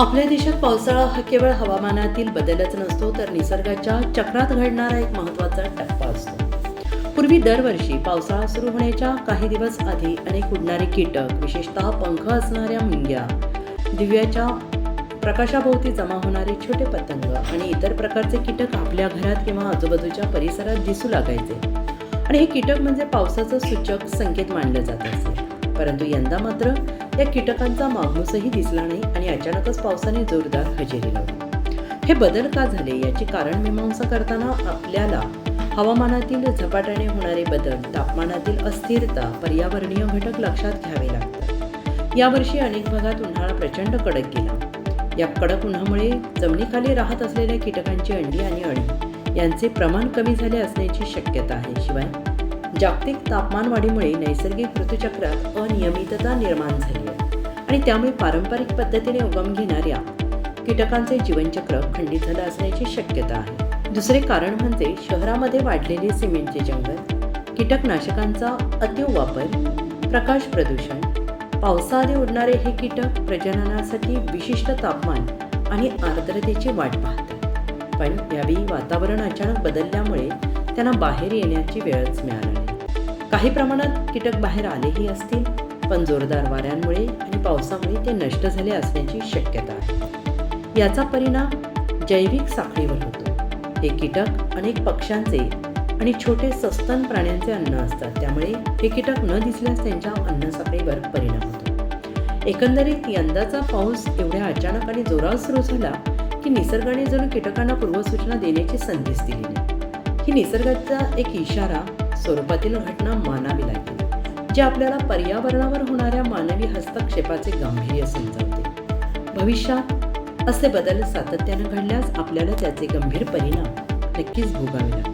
आपल्या देशात पावसाळा हा केवळ हवामानातील बदलच नसतो तर निसर्गाच्या चक्रात घडणारा एक महत्त्वाचा टप्पा असतो. पूर्वी दरवर्षी पावसाळा सुरू होण्याच्या काही दिवस आधी अनेक उडणारे कीटक विशेषतः पंख असणाऱ्या मुंग्या दिव्याच्या प्रकाशाभोवती जमा होणारे छोटे पतंग आणि इतर प्रकारचे कीटक आपल्या घरात किंवा आजूबाजूच्या परिसरात दिसू लागायचे. आणि हे कीटक म्हणजे पावसाचं सूचक संकेत मानलं जात असे. परंतु यंदा मात्र या कीटकांचा मागमूसही दिसला नाही आणि अचानकच पावसाने जोरदार हजेरी लावली. हे बदल का झाले याची कारण मीमांसा करताना आपल्याला हवामानातील झपाट्याने होणारे बदल तापमानातील अस्थिरता पर्यावरणीय घटक लक्षात घ्यावे लागतात. यावर्षी अनेक भागात उन्हाळा प्रचंड कडक गेला. या कडक उन्हामुळे जमिनीखाली राहत असलेल्या कीटकांची अंडी आणि अळी यांचे प्रमाण कमी झाले असण्याची शक्यता आहे. शिवाय जागतिक तापमान वाढीमुळे नैसर्गिक ऋतुचक्रात अनियमितता निर्माण झाली आहे. आणि त्यामुळे पारंपरिक पद्धतीने उगम घेणाऱ्या कीटकांचे जीवनचक्र खंडित झालं असण्याची शक्यता आहे. दुसरे कारण म्हणजे शहरामध्ये वाढलेले सिमेंटचे जंगल कीटकनाशकांचा अतिव वापर प्रकाश प्रदूषण पावसाआधी उडणारे हे कीटक प्रजननासाठी विशिष्ट तापमान आणि आर्द्रतेची वाट पाहतात. पण यावेळी वातावरण अचानक बदलल्यामुळे त्यांना बाहेर येण्याची वेळच मिळाली काही प्रमाणात कीटक बाहेर आलेही असतील पण जोरदार वाऱ्यांमुळे आणि पावसामुळे ते नष्ट झाले असण्याची शक्यता आहे. याचा परिणाम जैविक साखळीवर होतो. हे कीटक अनेक पक्ष्यांचे आणि छोटे सस्तन प्राण्यांचे अन्न असतात. त्यामुळे हे कीटक न दिसल्यास त्यांच्या अन्न साखळीवर परिणाम होतो. एकंदरीत यंदाचा पाऊस एवढ्या अचानक आणि जोरात सुरू झाला की निसर्गाने जणू कीटकांना पूर्वसूचना देण्याची संधीच दिली नाही. ही निसर्गाचा एक इशारा स्वरूपातील घटना मानावी लागेल जे आपल्याला पर्यावरणावर होणाऱ्या मानवी हस्तक्षेपाचे गांभीर्य समजावते. भविष्यात असे बदल सातत्याने घडल्यास आपल्याला त्याचे गंभीर परिणाम नक्कीच भोगावे लागतील.